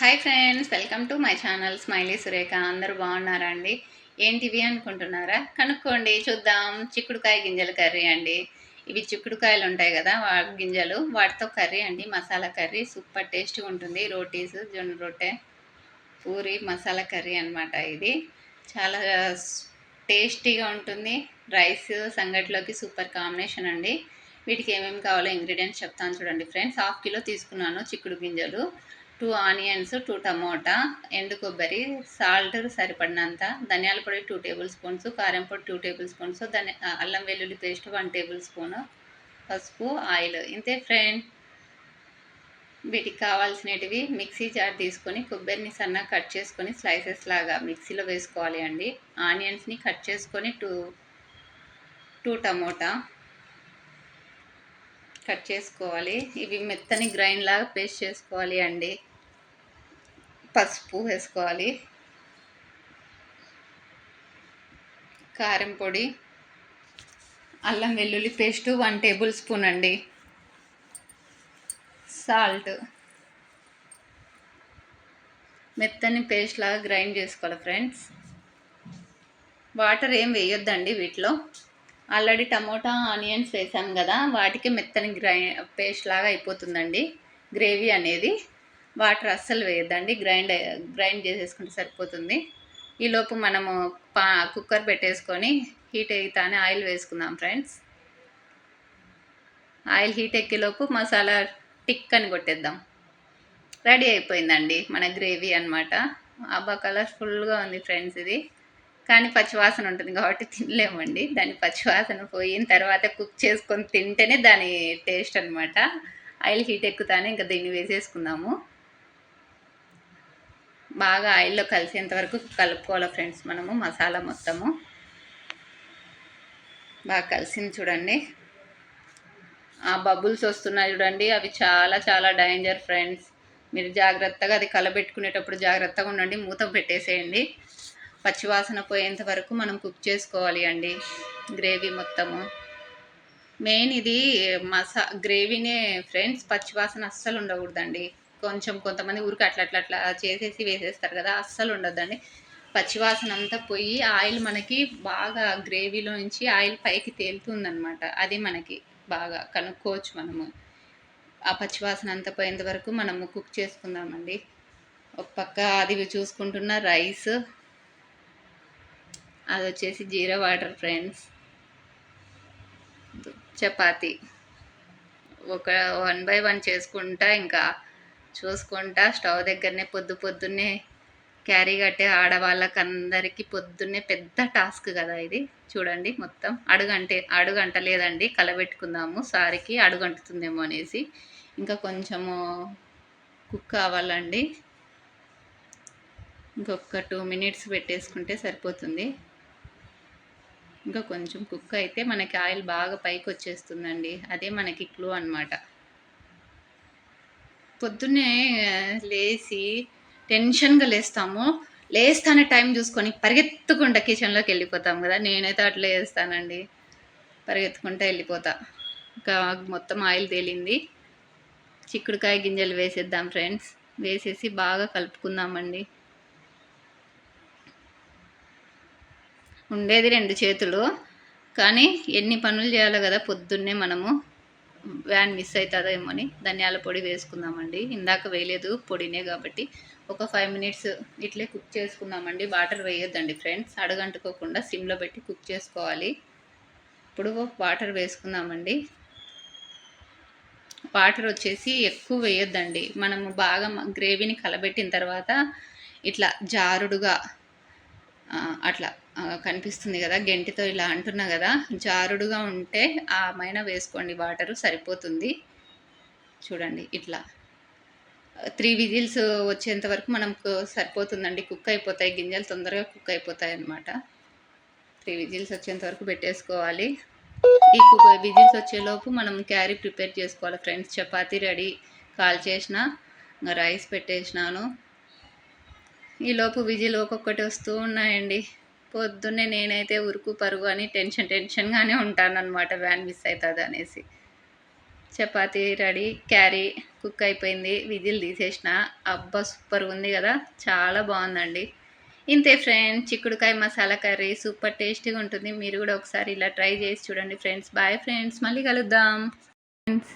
Hi friends welcome to my channel smiley Surekha. అందరూ బాగున్నారా అండి ఏంటివి అనుకుంటున్నారా? కనుక్కోండి చూద్దాం. చిక్కుడుకాయ గింజల కర్రీ అండి. ఇవి చిక్కుడుకాయలు ఉంటాయి కదా వా గింజలు. వాటితో కర్రీ అండి మసాలా కర్రీ. సూపర్ టేస్ట్గా ఉంటుంది. రోటీస్ జొన్న రొట్టె పూరి మసాలా కర్రీ అనమాట ఇది. చాలా టేస్టీగా ఉంటుంది. రైస్ సంగటిలోకి సూపర్ కాంబినేషన్ అండి. వీటికి ఏమేమి కావాలో ఇంగ్రీడియంట్స్ చెప్తాను చూడండి ఫ్రెండ్స్. హాఫ్ కిలో తీసుకున్నాను చిక్కుడు గింజలు. టూ ఆనియన్స్ టూ టమోటా ఎండు కొబ్బరి సాల్ట్ సరిపడినంత ధనియాల పొడి టూ టేబుల్ స్పూన్స్ కారం పొడి టూ టేబుల్ స్పూన్స్ ధని అల్లం వెల్లుల్లి పేస్ట్ వన్ టేబుల్ స్పూన్ పసుపు ఆయిల్. ఇంతే ఫ్రెండ్. వీటికి కావాల్సినవి మిక్సీ జార్ తీసుకొని కొబ్బరిని సన్నగా కట్ చేసుకొని స్లైసెస్ లాగా మిక్సీలో వేసుకోవాలి అండి. ఆనియన్స్ని కట్ చేసుకొని టూ టూ టమోటా కట్ చేసుకోవాలి. ఇవి మెత్తని గ్రైండ్ లాగా పేస్ట్ చేసుకోవాలి అండి. పసుపు వేసుకోవాలి. కారం పొడి అల్లం వెల్లుల్లి పేస్టు వన్ టేబుల్ స్పూన్ అండి. సాల్ట్. మెత్తని పేస్ట్ లాగా గ్రైండ్ చేసుకోవాలి ఫ్రెండ్స్. వాటర్ ఏం వేయొద్దండి వీటిలో. ఆల్రెడీ టమోటా ఆనియన్స్ వేసాం కదా వాటికి మెత్తని గ్రై పేస్ట్ లాగా అయిపోతుందండి. గ్రేవీ అనేది. వాటర్ అస్సలు వేయద్దండి. గ్రైండ్ గ్రైండ్ చేసేసుకుంటే సరిపోతుంది. ఈలోపు మనము పా కుక్కర్ పెట్టేసుకొని హీట్ ఎగుతానే ఆయిల్ వేసుకుందాం ఫ్రెండ్స్. ఆయిల్ హీట్ ఎక్కేలోపు మసాలా టిక్ అని కొట్టేద్దాం. రెడీ అయిపోయిందండి మన గ్రేవీ అనమాట అబ్బా కలర్ఫుల్గా ఉంది ఫ్రెండ్స్ ఇది. కానీ పచ్చివాసన ఉంటుంది కాబట్టి తినలేమండి. దాని పచ్చివాసన పోయిన తర్వాత కుక్ చేసుకొని తింటేనే దాని టేస్ట్ అనమాట ఆయిల్ హీట్ ఎక్కుతానే ఇంకా దీన్ని వేసేసుకుందాము. బాగా ఆయిల్లో కలిసేంత వరకు కలుపుకోవాలి ఫ్రెండ్స్ మనము మసాలా మొత్తము. బాగా కలిసింది చూడండి. ఆ బబుల్స్ వస్తున్నాయి చూడండి అవి చాలా చాలా డేంజర్ ఫ్రెండ్స్ మీరు జాగ్రత్తగా అది కలబెట్టుకునేటప్పుడు జాగ్రత్తగా ఉండండి మూత పెట్టేసేయండి. పచ్చివాసన పోయేంత వరకు మనం కుక్ చేసుకోవాలి అండి గ్రేవీ మొత్తము. మెయిన్ ఇది మసా గ్రేవీనే ఫ్రెండ్స్ పచ్చివాసన అస్సలు ఉండకూడదండి. కొంచెం కొంతమంది ఊరికి అట్లా అట్లా అట్లా చేసేసి వేసేస్తారు కదా అస్సలు ఉండొద్దండి. పచ్చివాసన అంతా పోయి ఆయిల్ మనకి బాగా గ్రేవీలో నుంచి ఆయిల్ పైకి తేలుతుందనమాట అది మనకి బాగా కనుక్కోవచ్చు మనము. ఆ పచ్చివాసన అంతా పోయేంత వరకు మనము కుక్ చేసుకుందామండి. ఒక పక్క అది చూసుకుంటున్న రైస్. అది వచ్చేసి జీరా వాటర్ ఫ్రెండ్స్. చపాతి. ఒక వన్ బై వన్ చేసుకుంటా ఇంకా చూసుకుంటా స్టవ్ దగ్గరనే పొద్దు పొద్దున్నే క్యారీ కట్టే ఆడవాళ్ళకి అందరికీ పొద్దున్నే పెద్ద టాస్క్ కదా ఇది. చూడండి మొత్తం అడుగంటే అడుగంట లేదండి కలబెట్టుకుందాము. సారికి అడుగంటుతుందేమో అనేసి. ఇంకా కొంచెము కుక్ కావాలండి. ఇంకొక టూ మినిట్స్ పెట్టేసుకుంటే సరిపోతుంది. ఇంకా కొంచెం కుక్ అయితే మనకి ఆయిల్ బాగా పైకి వచ్చేస్తుందండి అదే మనకి క్లూ అనమాట పొద్దున్నే లేచి టెన్షన్గా లేస్తాము. లేస్తానే టైం చూసుకొని పరిగెత్తుకుంటా కిచెన్లోకి వెళ్ళిపోతాం కదా. నేనైతే అట్లా వేస్తానండి పరిగెత్తుకుంటా వెళ్ళిపోతా. ఇంకా మొత్తం ఆయిల్ తేలింది. చిక్కుడుకాయ గింజలు వేసేద్దాం ఫ్రెండ్స్. వేసేసి బాగా కలుపుకుందామండి. ఉండేది రెండు చేతులు. కానీ ఎన్ని పనులు చేయాలి కదా పొద్దున్నే మనము. వ్యాన్ మిస్ అవుతుందేమో అని ధనియాల పొడి వేసుకుందామండి. ఇందాక వేయలేదు పొడినే కాబట్టి. ఒక ఫైవ్ మినిట్స్ ఇట్లే కుక్ చేసుకుందామండి. వాటర్ వేయొద్దండి ఫ్రెండ్స్. అడగంటుకోకుండా సిమ్లో పెట్టి కుక్ చేసుకోవాలి. ఇప్పుడు వాటర్ వేసుకుందామండి. వాటర్ వచ్చేసి ఎక్కువ వేయొద్దండి. మనము బాగా గ్రేవీని కలబెట్టిన తర్వాత ఇట్లా జారుడుగా అట్లా కనిపిస్తుంది కదా గెంటితో ఇలా అంటున్నా కదా జారుడుగా ఉంటే ఆ మైన వేసుకోండి వాటరు సరిపోతుంది. చూడండి ఇట్లా. త్రీ విజిల్స్ వచ్చేంత వరకు మనకు సరిపోతుందండి కుక్ అయిపోతాయి గింజలు తొందరగా కుక్ అయిపోతాయి అన్నమాట. త్రీ విజిల్స్ వచ్చేంత వరకు పెట్టేసుకోవాలి. ఈ కుక్ విజిల్స్ వచ్చేలోపు మనం క్యారీ ప్రిపేర్ చేసుకోవాలి ఫ్రెండ్స్. చపాతీ రెడీ కాల్ చేసిన రైస్ పెట్టేసినాను. ఈలోపు విజిల్ ఒక్కొక్కటి వస్తూ ఉన్నాయండి. పొద్దున్నే నేనైతే ఉరుకు పరుగు అని టెన్షన్ టెన్షన్గానే ఉంటాను అనమాట వ్యాన్ మిస్ అవుతుంది అనేసి. చపాతీ రెడీ క్యారీ కుక్ అయిపోయింది విజిల్ తీసేసిన. అబ్బా సూపర్ ఉంది కదా చాలా బాగుందండి. ఇంతే ఫ్రెండ్స్ చిక్కుడుకాయ మసాలా కర్రీ సూపర్ టేస్టీగా ఉంటుంది. మీరు కూడా ఒకసారి ఇలా ట్రై చేసి చూడండి ఫ్రెండ్స్. బాయ్ ఫ్రెండ్స్ మళ్ళీ కలుద్దాం. ఫ్రెండ్స్